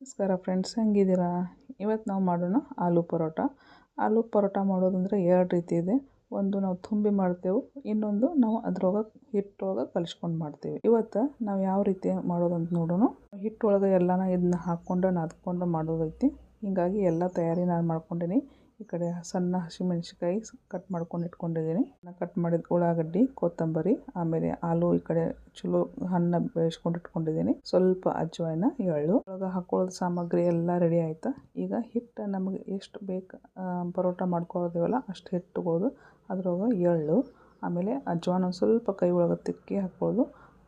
ನಮಸ್ಕಾರ ಫ್ರೆಂಡ್ಸ್ ಹೆಂಗಿದ್ದೀರಾ? ಇವತ್ತು ನಾವು ಮಾಡೋಣ ಆಲೂ ಪರೋಟ. ಆಲೂ ಪರೋಟ ಮಾಡೋದಂದರೆ ಎರಡು ರೀತಿ ಇದೆ. ಒಂದು ನಾವು ತುಂಬಿ ಮಾಡ್ತೇವೆ, ಇನ್ನೊಂದು ನಾವು ಅದ್ರೊಳಗೆ ಹಿಟ್ಟೊಳಗೆ ಕಲಿಸ್ಕೊಂಡು ಮಾಡ್ತೀವಿ. ಇವತ್ತು ನಾವು ಯಾವ ರೀತಿ ಮಾಡೋದಂತ ನೋಡೋಣ. ಹಿಟ್ಟೊಳಗೆ ಎಲ್ಲನ ಇದನ್ನ ಹಾಕ್ಕೊಂಡು ನಾದ್ಕೊಂಡು ಮಾಡೋದೈತಿ. ಹೀಗಾಗಿ ಎಲ್ಲ ತಯಾರಿ ನಾನು ಮಾಡ್ಕೊಂಡೀನಿ. ಈ ಕಡೆ ಸಣ್ಣ ಹಸಿಮೆಣ್ಸಿಕಾಯಿ ಕಟ್ ಮಾಡ್ಕೊಂಡು ಇಟ್ಕೊಂಡಿದ್ದೀನಿ. ಕಟ್ ಮಾಡಿದ ಉಳ್ಳಾಗಡ್ಡಿ, ಕೊತ್ತಂಬರಿ, ಆಮೇಲೆ ಆಲೂ ಈ ಕಡೆ ಚಲೋ ಹಣ್ಣ ಬೇಯಿಸ್ಕೊಂಡು ಇಟ್ಕೊಂಡಿದ್ದೀನಿ. ಸ್ವಲ್ಪ ಅಜ್ವಾಯಿನ ಎಳ್ಳು. ಒಳಗೆ ಹಾಕೊಳ್ಳೋದು ಸಾಮಗ್ರಿ ಎಲ್ಲ ರೆಡಿ ಆಯ್ತಾ? ಈಗ ಹಿಟ್ಟು ನಮಗೆ ಎಷ್ಟು ಬೇಕು ಪರೋಟ ಮಾಡ್ಕೊಳ್ತೀವಲ್ಲ ಅಷ್ಟು ಹಿಟ್ಟು ಅದ್ರೊಳಗೆ ಎಳ್ಳು, ಆಮೇಲೆ ಅಜ್ವಾನ ಒಂದು ಸ್ವಲ್ಪ ಕೈ ಒಳಗೆ ತಿಕ್ಕಿ ಹಾಕ್ಕೊಳ್ಳೋದು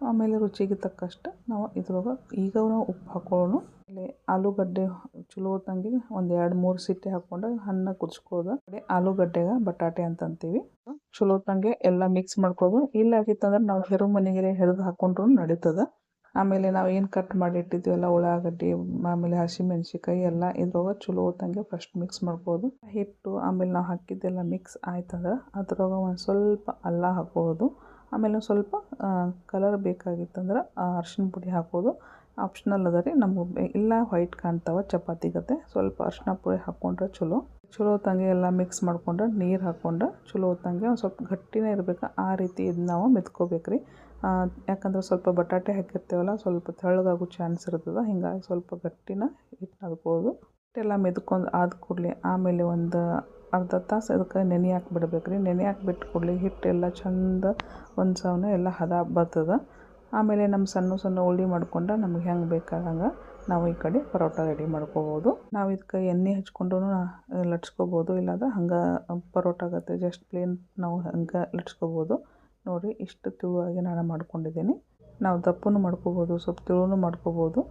ಆಮೇಲೆ ರುಚಿಗೆ ತಕ್ಕಷ್ಟು ನಾವು ಇದ್ರೊಳಗೆ ಈಗ ನಾವು ಉಪ್ಪು ಹಾಕೊಳ್ಳೋಣ. ಆಮೇಲೆ ಆಲೂಗಡ್ಡೆ ಚಲೋ ಹೊತ್ತಂಗೆ ಒಂದು ಎರಡು ಮೂರು ಸಿಟ್ಟೆ ಹಾಕ್ಕೊಂಡು ಹಣ್ಣ ಕುದಿಸ್ಕೊಳ್ಳೋದು ಅದೇ ಆಲೂಗಡ್ಡೆಗೆ ಬಟಾಟೆ ಅಂತ ಅಂತೀವಿ. ಚಲೋ ಹೊತ್ತಂಗೆ ಎಲ್ಲ ಮಿಕ್ಸ್ ಮಾಡ್ಕೋದು ಇಲ್ಲ ಆಗಿತ್ತಂದ್ರೆ ನಾವು ಹೆರು ಮನೆಗೆ ಹೆರಿದು ಹಾಕೊಂಡ್ರು ನಡೀತದೆ. ಆಮೇಲೆ ನಾವು ಏನು ಕಟ್ ಮಾಡಿ ಎಲ್ಲ ಉಳ್ಳಾಗಡ್ಡಿ, ಆಮೇಲೆ ಹಸಿಮೆಣ್ಸಿಕಾಯಿ ಎಲ್ಲ ಇದ್ರೊಳಗೆ ಚಲೋ ಹೊತ್ತಂಗೆ ಫಸ್ಟ್ ಮಿಕ್ಸ್ ಮಾಡ್ಬೋದು ಹಿಟ್ಟು ಆಮೇಲೆ ನಾವು ಹಾಕಿದ್ದೆಲ್ಲ ಮಿಕ್ಸ್ ಆಯ್ತಂದ್ರೆ ಅದ್ರೊಳಗೆ ಒಂದು ಸ್ವಲ್ಪ ಅಲ್ಲ ಹಾಕೊಳ್ಳೋದು ಆಮೇಲೆ ಸ್ವಲ್ಪ ಕಲರ್ ಬೇಕಾಗಿತ್ತಂದ್ರೆ ಅರ್ಶಿನ ಪುಡಿ ಹಾಕೋದು ಆಪ್ಷನಲ್ ಅದ ರೀ. ನಮಗೆ ಇಲ್ಲ ವೈಟ್ ಕಾಣ್ತಾವ, ಚಪಾತಿ ಗತೆ. ಸ್ವಲ್ಪ ಅರ್ಶಿನ ಪುಡಿ ಹಾಕ್ಕೊಂಡ್ರೆ ಚಲೋ. ಚಲೋ ತಂಗೆ ಎಲ್ಲ ಮಿಕ್ಸ್ ಮಾಡ್ಕೊಂಡ್ರೆ ನೀರು ಹಾಕ್ಕೊಂಡ್ರೆ ಚಲೋ ಹೊತ್ತಂಗೆ ಒಂದು ಸ್ವಲ್ಪ ಗಟ್ಟಿನೇ ಇರ್ಬೇಕು. ಆ ರೀತಿ ಇದು ನಾವು ಮೆತ್ಕೋಬೇಕು ರೀ. ಯಾಕಂದ್ರೆ ಸ್ವಲ್ಪ ಬಟಾಟೆ ಹಾಕಿರ್ತೇವಲ್ಲ, ಸ್ವಲ್ಪ ತೆಳ್ಳಗಾಗೋ ಚಾನ್ಸ್ ಇರ್ತದೆ. ಹಿಂಗಾಗಿ ಸ್ವಲ್ಪ ಗಟ್ಟಿನ ಹಿಟ್ಟು ನಾದ್ಕೊಳ್ಳೋದು ಹಿಟ್ಟೆಲ್ಲ ಮೆದ್ಕೊಂಡು ಆದ ಕೂಡಲೇ ಆಮೇಲೆ ಒಂದು ಅರ್ಧ ತಾಸು ಅದಕ್ಕೆ ನೆನೆ ಹಾಕ್ಬಿಡ್ಬೇಕು ರೀ. ನೆನೆ ಹಾಕ್ಬಿಟ್ಟು ಕೂಡಲೇ ಹಿಟ್ಟೆಲ್ಲ ಚಂದ ಒಂದು ಸವನ ಎಲ್ಲ ಹದ ಬರ್ತದೆ. ಆಮೇಲೆ ನಮ್ಮ ಸಣ್ಣ ಸಣ್ಣ ಉಳ್ಳಿ ಮಾಡ್ಕೊಂಡು ನಮ್ಗೆ ಹೆಂಗೆ ಬೇಕಾದಂಗೆ ನಾವು ಈ ಕಡೆ ಪರೋಟ ರೆಡಿ ಮಾಡ್ಕೋಬೋದು. ನಾವು ಇದಕ್ಕೆ ಎಣ್ಣೆ ಹಚ್ಕೊಂಡು ಲಟ್ಸ್ಕೋಬೋದು, ಇಲ್ಲಾಂದ್ರೆ ಹಂಗೆ ಪರೋಟ ಆಗುತ್ತೆ ಜಸ್ಟ್ ಪ್ಲೇನ್ ನಾವು ಹಂಗೆ ಲಟ್ಸ್ಕೋಬೋದು. ನೋಡಿ, ಇಷ್ಟು ತಿಳುವಾಗಿ ನಾನು ಮಾಡ್ಕೊಂಡಿದ್ದೀನಿ. ನಾವು ದಪ್ಪನೂ ಮಾಡ್ಕೋಬೋದು, ಸ್ವಲ್ಪ ತಿಳುನು ಮಾಡ್ಕೋಬೋದು.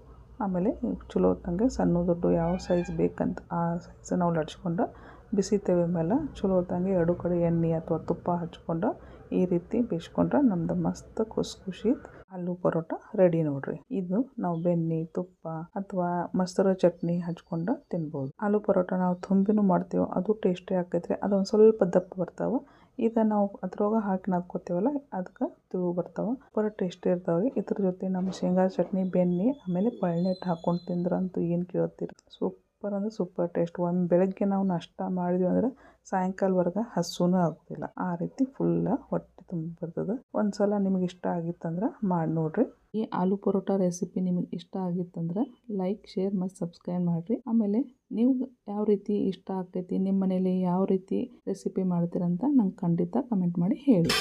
ಆಮೇಲೆ ಚಲೋ ಹೊತ್ತಂಗೆ ಸಣ್ಣ ದೊಡ್ಡ ಯಾವ ಸೈಜ್ ಬೇಕಂತ ಆ ಸೈಜ್ ನಾವು ಲಟ್ಸ್ಕೊಂಡು ಬಿಸಿ ತವೆ ಮೇಲೆ ಚಲೋ ಹೊತ್ತಂಗೆ ಎರಡು ಕಡೆ ಎಣ್ಣೆ ಅಥವಾ ತುಪ್ಪ ಹಚ್ಕೊಂಡು ಈ ರೀತಿ ಬೇಯಿಸ್ಕೊಂಡ್ರೆ ನಮ್ದು ಮಸ್ತ್ ಖುಷಿ ಖುಷಿ. ಆಲೂ ಪರೋಟ ರೆಡಿ ನೋಡ್ರಿ. ಇದು ನಾವು ಬೆಣ್ಣೆ, ತುಪ್ಪ ಅಥವಾ ಮೊಸರು ಚಟ್ನಿ ಹಚ್ಕೊಂಡು ತಿನ್ಬೋದು. ಆಲೂ ಪರೋಟ ನಾವು ತುಂಬಿನೂ ಮಾಡ್ತೇವೆ ಅದು ಟೇಸ್ಟಿ ಆಕೈತ್ರಿ ಅದೊಂದು ಸ್ವಲ್ಪ ದಪ್ಪ ಬರ್ತಾವೆ. ಈಗ ನಾವು ಅದ್ರೊಳಗೆ ಹಾಕಿ ನಾದ್ಕೋತೀವಲ್ಲ ಅದಕ್ಕೆ ತಿಳು ಬರ್ತಾವೆ. ಪರ ಟೇಸ್ಟಿ ಇರ್ತಾವೆ ಇದ್ರ ಜೊತೆ ನಮ್ಮ ಶೇಂಗಾ ಚಟ್ನಿ, ಬೆಣ್ಣೆ, ಆಮೇಲೆ ಪಳ್ಳೆಟ್ಟು ಹಾಕೊಂಡು ತಿಂದ್ರಂತೂ ಏನು ಕೇಳ್ತೀರಿ ಸೂಪರ್ ಅಂದರೆ ಸೂಪರ್ ಟೇಸ್ಟ್. ಒಂದು ಬೆಳಗ್ಗೆ ನಾವು ನಾಷ್ಟ ಮಾಡಿದ್ವಿ ಅಂದರೆ ಸಾಯಂಕಾಲವರೆಗೆ ಹಸುನೂ ಆಗೋದಿಲ್ಲ ಆ ರೀತಿ ಫುಲ್ಲ ಹೊಟ್ಟೆ ತುಂಬ ಬರ್ತದೆ. ಒಂದು ಸಲ ನಿಮ್ಗೆ ಇಷ್ಟ ಆಗಿತ್ತಂದ್ರೆ ಮಾಡಿ ನೋಡ್ರಿ. ಈ ಆಲೂ ಪರೋಟ ರೆಸಿಪಿ ನಿಮಗೆ ಇಷ್ಟ ಆಗಿತ್ತಂದ್ರೆ ಲೈಕ್ ಶೇರ್ ಮತ್ತು ಸಬ್ಸ್ಕ್ರೈಬ್ ಮಾಡಿರಿ. ಆಮೇಲೆ ನೀವು ಯಾವ ರೀತಿ ಇಷ್ಟ ಆಗ್ತೈತಿ ನಿಮ್ಮ ಮನೇಲಿ ಯಾವ ರೀತಿ ರೆಸಿಪಿ ಮಾಡ್ತೀರಂತ ನಂಗೆ ಖಂಡಿತ ಕಮೆಂಟ್ ಮಾಡಿ ಹೇಳಿ.